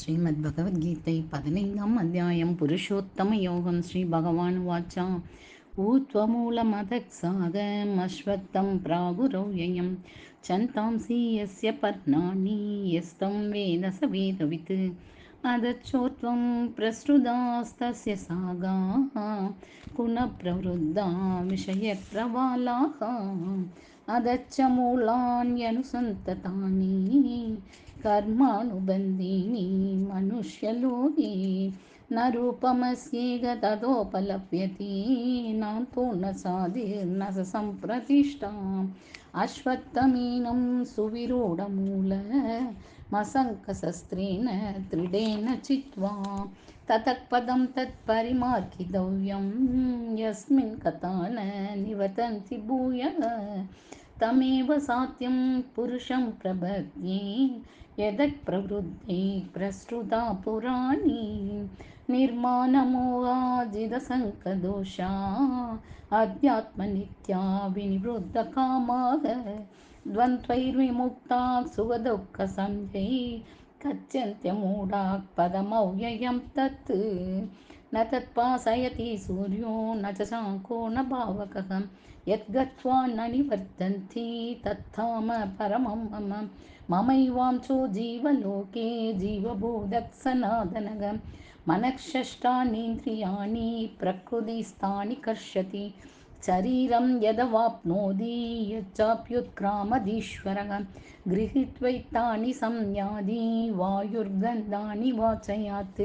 ஸ்ரீமத்பகவத்கீதை பதினைந்தாம் அத்தியாயம் புருஷோத்தம யோகம் ஸ்ரீ பகவான் வாச்சா ऊर्ध्वमूलमदक्सागम् अश्वत्थं प्रागुरव्ययं छन्तांसि यस्य पर्णानि यस्तं वेद स वेदवित् अदच्छोत्वं प्रसृतास्तस्य सागाः पुनः प्रवृद्धा विषयप्रवालाः अदच्च मूलान्यनुसन्ततानि कर्मानुबन्धीनि मनुष्यलोके न रूपमस्येह ततोपलभ्यते नान्तो न साधिर्न स सम्प्रतिष्ठाम् अश्वत्थमीनं सुविरूढमूल मसङ्कशस्त्रेण दृढेन चित्वा ततः पदं तत्परिमार्गितव्यं यस्मिन् कथा न निवतन्ति भूयः तमेव सात्यं पुरुषं प्रपद्ये यदक् प्रवृद्धे प्रसृता पुराणी निर्माणमोहाजिदसङ्कदोषा अध्यात्मनित्या विनिवृद्धकामाः द्वन्द्वैर्विमुक्ता सुखदुःखसंज्ञै कथ्यन्त्यमूढाः पदमव्ययं तत् न तत्पासयति सूर्यो न च शाङ्को न भावकः। यद्गत्वा न निवर्तन्ति तत्थाम परमं मम। ममैवांशो जीवलोके जीवभूदत्सनातनः मनःषष्ठानीन्द्रियाणि प्रकृतिस्थानि कर्षति। शरीरं यदवाप्नोति यच्चाप्युत्क्रामदीश्वरः गृहीत्वैतानि संयादि वायुर्गन्धानि वाचयात्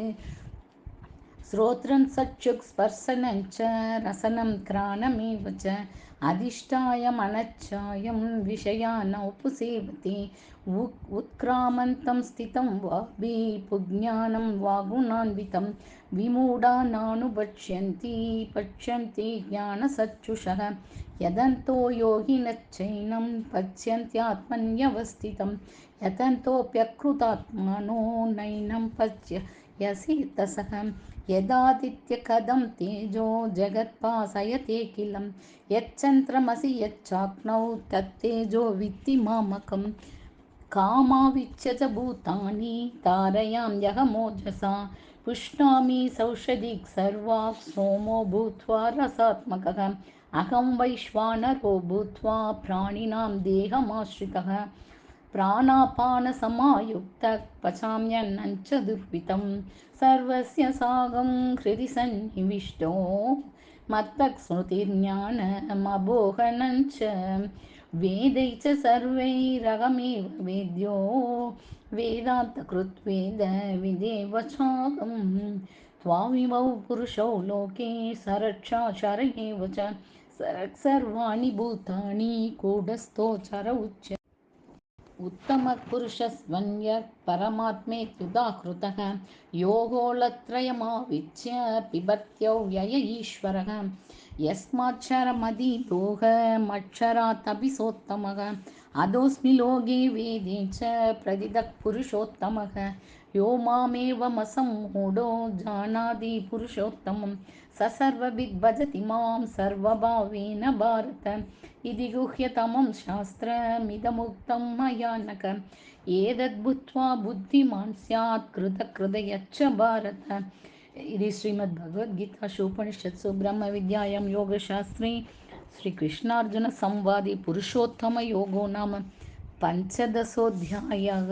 श्रोत्रं सक्षुक्स्पर्शनं च रसनं घ्राणमेव च अधिष्ठाय मनच्चायं विषयानौपसेवते उत्क्रामन्तं स्थितं वाग्भि पुज्ञानं वागुणान्वितं विमूढा नानुपक्ष्यन्ति पक्ष्यन्ति ज्ञानसच्युषः यदन्तो योगिनश्चैनं पश्यन्त्यात्मन्यवस्थितं यतन्तोऽप्यकृतात्मानो नैनं पश्य यसितसः यदादित्यकदं तेजो जगत्पासयतेऽखिलं यच्चन्द्रमसि यच्चाग्नौ तत्तेजो वित्ति मामकं। कामाविच्य च भूतानि तारयाम्यहमोजसा पुष्णामि सौषधिः सर्वाः सोमो भूत्वा रसात्मकः। अहं वैश्वानरो भूत्वा प्राणिनां देहमाश्रितः प्राणापानसमायुक्तः पचाम्यन्नं च दुर्वितं सर्वस्य सागं हृदि सन्निविष्टो मत्तः स्मृतिर्ज्ञानमबोहनं च वेदै च सर्वैरहमेव वेद्यो वेदान्तकृद्वेद विदेव चाहं त्वामिमौ पुरुषौ लोके सरक्षाचर एव च सर्वाणि भूतानि कूटस्थोचर उच्य उत्तमपुरुषस्वन्यः परमात्मेत्युदाहृतः योगोलत्रयमाविच्य पिबत्यव्यय ईश्वरः यस्माक्षरमधिलोहमक्षरात् सोत्तमः अधोऽस्मि लोके वेदे च प्रदिदः पुरुषोत्तमः यो मामेवमसम्मूढो जानाति पुरुषोत्तमं स सर्वविद् भजति मां सर्वभावेन भारत इति गुह्यतमं शास्त्रमिदमुक्तं मया नक। एतद्बुद्ध्वा बुद्धिमान् स्यात् कृतकृतयच्च भारत। इति श्रीमद्भगवद्गीतासु उपनिषत्सु ब्रह्मविद्यायां योगशास्त्रे श्रीकृष्णार्जुनसंवादे पुरुषोत्तमयोगो नाम पञ्चदशोऽध्यायः